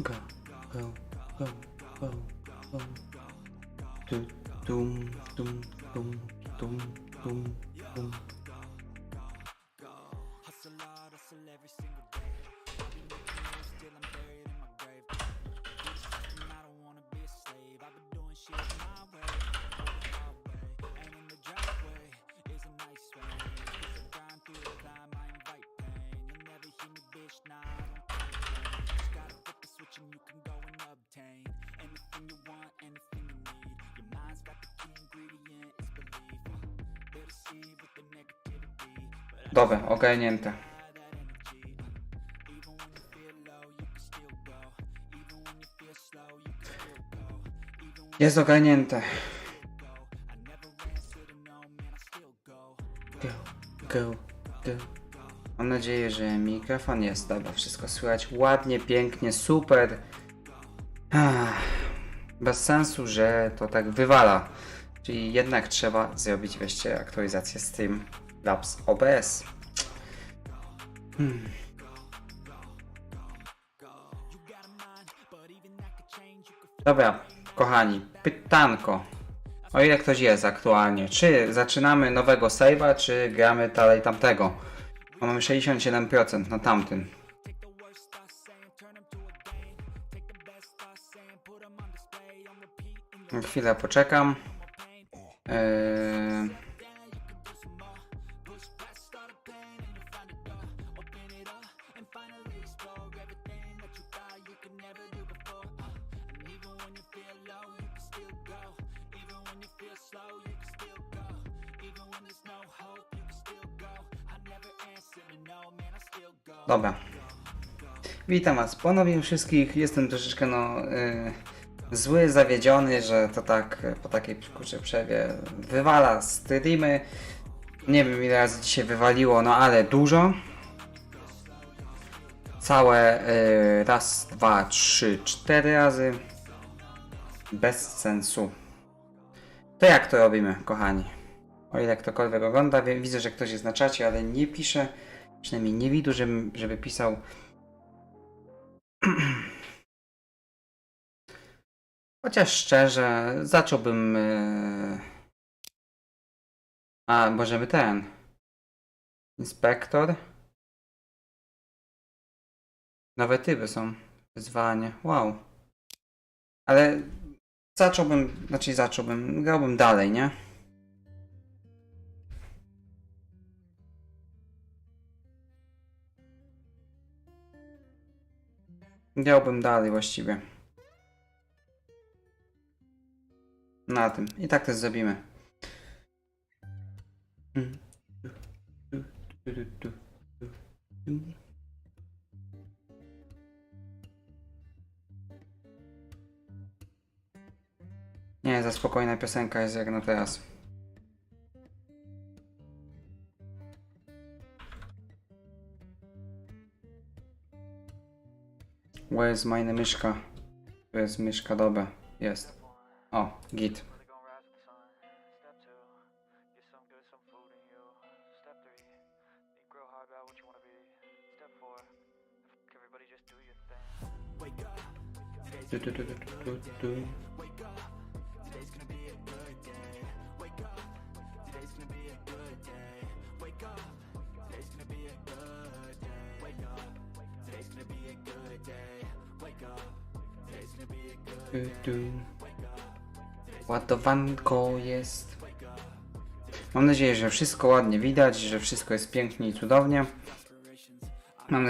Go, go, go, go, go. Tu, tum, tum, tum, tum, tum, Dobra, ogarnięte. Jest ogarnięte. Go, go, go. Mam nadzieję, że mikrofon jest dobra, wszystko słychać ładnie, pięknie, super. Ach, bez sensu, że to tak wywala. Czyli jednak trzeba zrobić wreszcie aktualizację Streamlabs OBS. Hmm. Dobra, kochani, pytanko. O ile ktoś jest aktualnie, czy zaczynamy nowego save'a, czy gramy dalej tamtego? Mamy 67% na tamtym. Chwilę poczekam. Eee... Dobra. Witam Was ponownie wszystkich. Jestem troszeczkę no y, zły, zawiedziony, że to tak y, po takiej kurczę przerwie wywala streamy. Nie wiem ile razy dzisiaj wywaliło, no ale dużo. Całe y, raz, dwa, trzy, cztery razy. Bez sensu. To jak to robimy, kochani? O ile ktokolwiek ogląda, wie- widzę, że ktoś jest na czacie, ale nie pisze. Przynajmniej nie widzę, żeby, żeby pisał. Chociaż szczerze, zacząłbym. e, A, możemy ten. Inspektor. Nowe typy są. Wyzwanie. Wow. Ale zacząłbym, znaczy zacząłbym, grałbym dalej, nie? Grałbym dalej właściwie. Na tym. I tak też zrobimy. Nie, za spokojna piosenka jest jak na teraz. Where is my myszka? Tu jest myszka, dobra. Jest. Oh, git. Do, do, do, Good dude. Ładowanko jest. Mam nadzieję, że wszystko ładnie widać, że wszystko jest pięknie i cudownie.